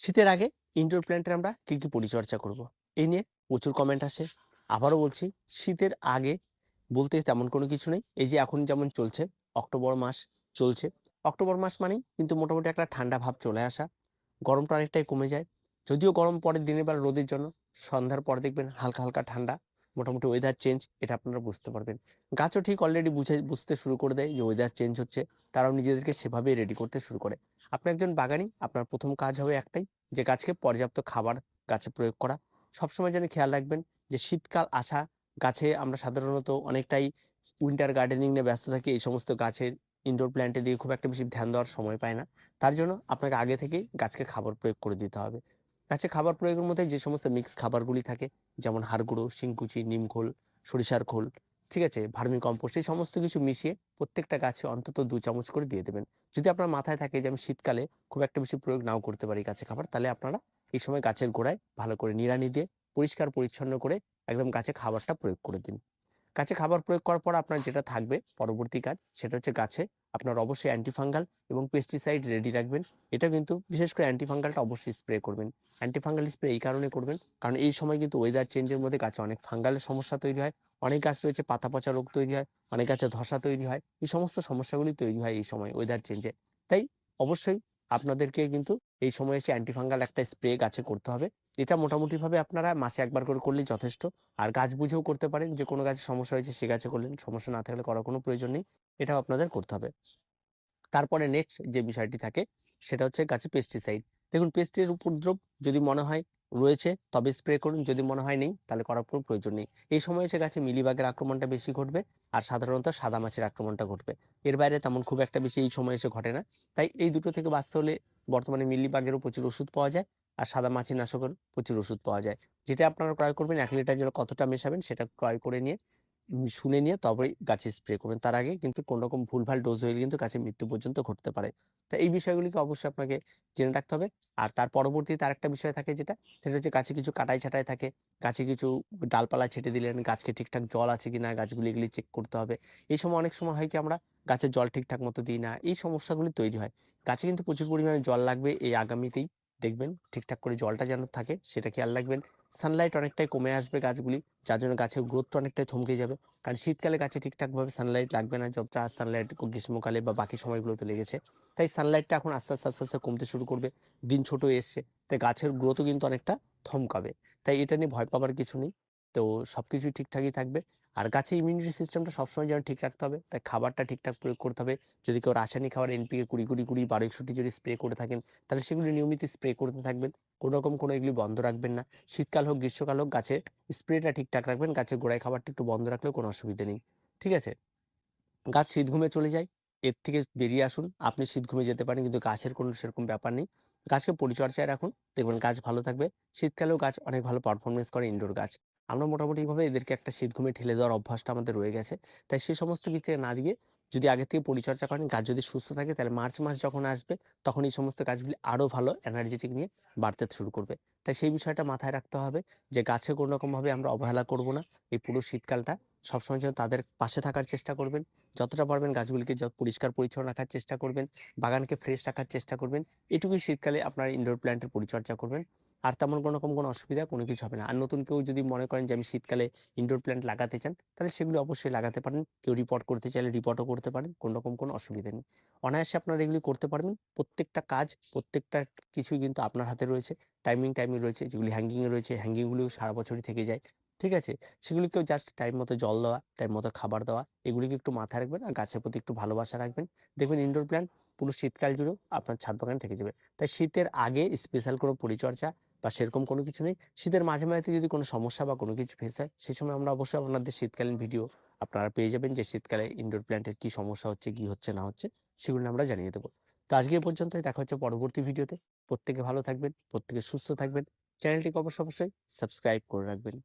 শীতের আগে ইনডোর প্ল্যান্টের আমরা কি কি পরিচর্যা করব? এই নিয়ে প্রচুর কমেন্ট আসে। আবারও বলছি, শীতের আগে বলতে তেমন কোনো কিছু নেই। এই যে এখন যেমন চলছে, অক্টোবর মাস চলছে। অক্টোবর মাস মানেই কিন্তু মোটামুটি একটা ঠান্ডা ভাব চলে আসা। গরমটা অনেকটাই কমে যায়। যদিও গরম পরের দিনের বেলা রোদের জন্য, সন্ধ্যার পর দেখবেন হালকা হালকা ঠান্ডা। মোটামুটি ওয়েদার চেঞ্জ এটা আপনারা বুঝতে পারবেন। গাছও ঠিক অলরেডি বুঝে, বুঝতে শুরু করে দেয় যে ওয়েদার চেঞ্জ হচ্ছে। তারাও নিজেদেরকে সেভাবেই রেডি করতে শুরু করে। আপনি একজন বাগানি, আপনার প্রথম কাজ হবে একটাই, যে গাছকে পর্যাপ্ত খাবার গাছে প্রয়োগ করা। সবসময় যেন খেয়াল রাখবেন যে শীতকাল আসা, গাছে আমরা সাধারণত অনেকটাই উইন্টার গার্ডেনিং নিয়ে ব্যস্ত থাকি, এই সমস্ত গাছের ইনডোর প্ল্যান্টে দিয়ে খুব একটা বেশি ধ্যান দেওয়ার সময় পায় না। তার জন্য আপনাকে আগে থেকেই গাছকে খাবার প্রয়োগ করে দিতে হবে। গাছে খাবার প্রয়োগের মধ্যে যে সমস্ত মিক্স খাবারগুলি থাকে, যেমন হাড়গুঁড়ো, শিংকুচি, নিমখোল, সরিষার খোল, ঠিক আছে ভার্মি কম্পোস্ট এই সমস্ত কিছু মিশিয়ে প্রত্যেকটা গাছে অন্তত দু চামচ করে দিয়ে দেবেন। যদি আপনার মাথায় থাকে যে আমি শীতকালে খুব একটা বেশি প্রয়োগ নাও করতে পারি গাছে খাবার, তাহলে আপনারা এই সময় গাছের গোড়ায় ভালো করে নিড়ানি দিয়ে পরিষ্কার পরিচ্ছন্ন করে একদম গাছে খাবারটা প্রয়োগ করে দিন। গাছে খাবার প্রয়োগ করার পর আপনার যেটা থাকবে পরবর্তী কাজ সেটা হচ্ছে গাছে আপনার অবশ্যই অ্যান্টিফাঙ্গাল এবং পেস্টিসাইড রেডি রাখবেন। এটা কিন্তু বিশেষ করে অ্যান্টিফাঙ্গালটা অবশ্যই স্প্রে করবেন। অ্যান্টিফাঙ্গাল স্প্রে এই কারণে করবেন, কারণ এই সময় কিন্তু ওয়েদার চেঞ্জের মধ্যে গাছে অনেক ফাঙ্গালের সমস্যা তৈরি হয়, অনেক গাছ রয়েছে পাতা পচা রোগ তৈরি হয়, অনেক গাছে ধসা তৈরি হয়, এই সমস্ত সমস্যাগুলি তৈরি হয় এই সময় ওয়েদার চেঞ্জে তাই অবশ্যই আপনাদেরকে কিন্তু এই সময় এসে অ্যান্টিফাঙ্গাল একটা স্প্রে গাছে করতে হবে। এটা মোটামুটিভাবে আপনারা মাসে একবার করে করলেই যথেষ্ট। আর গাছ বুঝেও করতে পারেন, যে কোনো গাছে সমস্যা হয়েছে সে গাছে করলেন, সমস্যা না থাকলে করার কোনো প্রয়োজন নেই, এটাও আপনাদের করতে হবে। তারপরে নেক্সট যে বিষয়টি থাকে, সেটা হচ্ছে গাছে পেস্টিসাইড দেখুন পেস্টের উপদ্রব যদি মনে হয় রয়েছে, তবে স্প্রে করুন, যদি মনে হয় নেই, তাহলে করার কোনো প্রয়োজন নেই। এই সময় এসে গাছে মিলিবাগের আক্রমণটা বেশি ঘটবে, আর সাধারণত সাদা মাছের আক্রমণটা ঘটবে। এর বাইরে তেমন খুব একটা বেশি এই সময় এসে ঘটে না। তাই এই দুটো থেকে বাঁচতে হলে বর্তমানে মিলিবাগেরও প্রচুর ওষুধ পাওয়া যায় আর সাদা মাছি নাশকের প্রচুর ওষুধ পাওয়া যায়। যেটা আপনারা ক্রয় করবেন, এক লিটার জল কতটা মেশাবেন সেটা ক্রয় করে নিয়ে শুনে নিয়ে তবেই গাছে স্প্রে করবেন। তার আগে কিন্তু কোনো রকম ভুলভাল ডোজ হয়ে কিন্তু গাছের মৃত্যু পর্যন্ত ঘটতে পারে। তো এই বিষয়গুলিকে অবশ্যই আপনাকে জেনে রাখতে হবে। আর তার পরবর্তীতে আরেকটা বিষয় থাকে যেটা, সেটা হচ্ছে গাছে কিছু কাটাই ছাটাই থাকে। গাছে কিছু ডালপালা ছেটে দিলেন, গাছকে ঠিকঠাক জল আছে কিনা, গাছগুলি এগুলি চেক করতে হবে। এই সময় অনেক সময় হয় কি আমরা গাছের জল ঠিকঠাক মতো দিই না, এই সমস্যাগুলি তৈরি হয়। গাছে কিন্তু প্রচুর পরিমাণে জল লাগবে এই আগামীতেই। দেখবেন ঠিকঠাক করে জলটা যেন থাকে সেটা খেয়াল রাখবেন সানলাইট অনেকটাই কমে আসবে গাছগুলি, যার জন্য গাছের গ্রোথটা অনেকটাই থমকে যাবে। কারণ শীতকালে গাছে ঠিকঠাকভাবে সানলাইট লাগবে না, যতটা সানলাইট গ্রীষ্মকালে বা বাকি সময়গুলোতে লেগেছে। তাই সানলাইটটা এখন আস্তে আস্তে আস্তে আস্তে কমতে শুরু করবে, দিন ছোট এসছে, তাই গাছের গ্রোথও কিন্তু অনেকটা থমকাবে। তাই এটা নিয়ে ভয় পাবার কিছু নেই। তো সব কিছুই ঠিকঠাকই থাকবে। আর গাছের ইমিউনিটি সিস্টেমটা সবসময় যেন ঠিক রাখতে হবে। তাই খাবারটা ঠিকঠাক প্রয়োগ করতে হবে। যদি কেউ রাসায়নিক খাবার এনপিকে কুড়ি কুড়ি কুড়ি বারো একষট্টি যদি স্প্রে করে থাকেন, তাহলে সেগুলি নিয়মিত স্প্রে করতে থাকবেন। কোনো রকম কোনো এগুলি বন্ধ রাখবেন না। শীতকাল হোক, গ্রীষ্মকাল হোক গাছের স্প্রেটা ঠিকঠাক রাখবেন। গাছের গোড়ায় খাবারটা একটু বন্ধ রাখলেও কোনো অসুবিধা নেই। ঠিক আছে? গাছ শীত ঘুমে চলে যায়। এর থেকে বেরিয়ে আসুন। আপনি শীত ঘুমে যেতে পারেন, কিন্তু গাছের কোনো সেরকম ব্যাপার নেই। গাছকে পরিচর্যায় রাখুন। দেখবেন গাছ ভালো থাকবে। শীতকালেও গাছ অনেক ভালো পারফরমেন্স করে ইনডোর গাছ। আমরা মোটামুটিভাবে এদেরকে একটা শীত ঘুমে ঠেলে দেওয়ার অভ্যাসটা আমাদের রয়ে গেছে। তাই সে সমস্ত থেকে না দিয়ে যদি আগে থেকে পরিচর্যা করেন, গাছ যদি সুস্থ থাকে, তাহলে মার্চ মাস যখন আসবে, তখন এই সমস্ত গাছগুলি আরও ভালো এনার্জেটিক নিয়ে বাড়তে শুরু করবে। তাই সেই বিষয়টা মাথায় রাখতে হবে যে, গাছে কোনো রকমভাবে আমরা অবহেলা করব না। এই পুরো শীতকালটা সবসময় যেন তাদের পাশে থাকার চেষ্টা করবেন। যতটা পারবেন গাছগুলিকে পরিষ্কার পরিচ্ছন্ন রাখার চেষ্টা করবেন, বাগানকে ফ্রেশ রাখার চেষ্টা করবেন। এটুকুই শীতকালে আপনার ইনডোর প্ল্যান্টের পরিচর্যা করবেন। আর তেমন কোনো রকম কোনো অসুবিধা কোনো কিছু হবে না। আর নতুন কেউ যদি মনে করেন যে আমি শীতকালে ইনডোর প্ল্যান্ট লাগাতে চান, তাহলে সেগুলো অবশ্যই লাগাতে পারেন। কেউ রিপোর্ট করতে চাইলে রিপোর্টও করতে পারেন, কোনো রকম কোনো অসুবিধা নেই। অনায়াসে আপনারা এগুলি করতে পারবেন। প্রত্যেকটা কাজ, প্রত্যেকটা কিছুই কিন্তু আপনার হাতে রয়েছে। টাইমিং টাইমিং রয়েছে, যেগুলি হ্যাঙ্গিংয়ে রয়েছে হ্যাঙ্গিংগুলিও সারা বছরই থেকে যায়। ঠিক আছে? সেগুলিকেও জাস্ট টাইম মতো জল দেওয়া টাইম মতো খাবার দেওয়া, এগুলিকে একটু মাথায় রাখবেন আর গাছের প্রতি একটু ভালোবাসা রাখবেন। দেখবেন ইনডোর প্ল্যান্ট পুরো শীতকাল জুড়েও আপনার ছাদ বাগানে থেকে যাবে। তাই শীতের আগে স্পেশাল কোনো পরিচর্যা বা সেরকম কোনো কিছু নেই। শীতের মাঝে মাঝে যদি কোনো সমস্যা বা কোনো কিছু ফেস হয় সেই সময় আমরা অবশ্যই আপনাদের শীতকালীন ভিডিও আপনারা পেয়ে যাবেন যে শীতকালে ইনডোর প্ল্যান্টের কি সমস্যা হচ্ছে, কি হচ্ছে, না হচ্ছে, সেগুলো আমরা জানিয়ে দেবো। তো আজকে পর্যন্তই, দেখা হচ্ছে পরবর্তী ভিডিওতে প্রত্যেকে ভালো থাকবেন, প্রত্যেকে সুস্থ থাকবেন। চ্যানেলটিকে অবশ্যই অবশ্যই সাবস্ক্রাইব করে রাখবেন।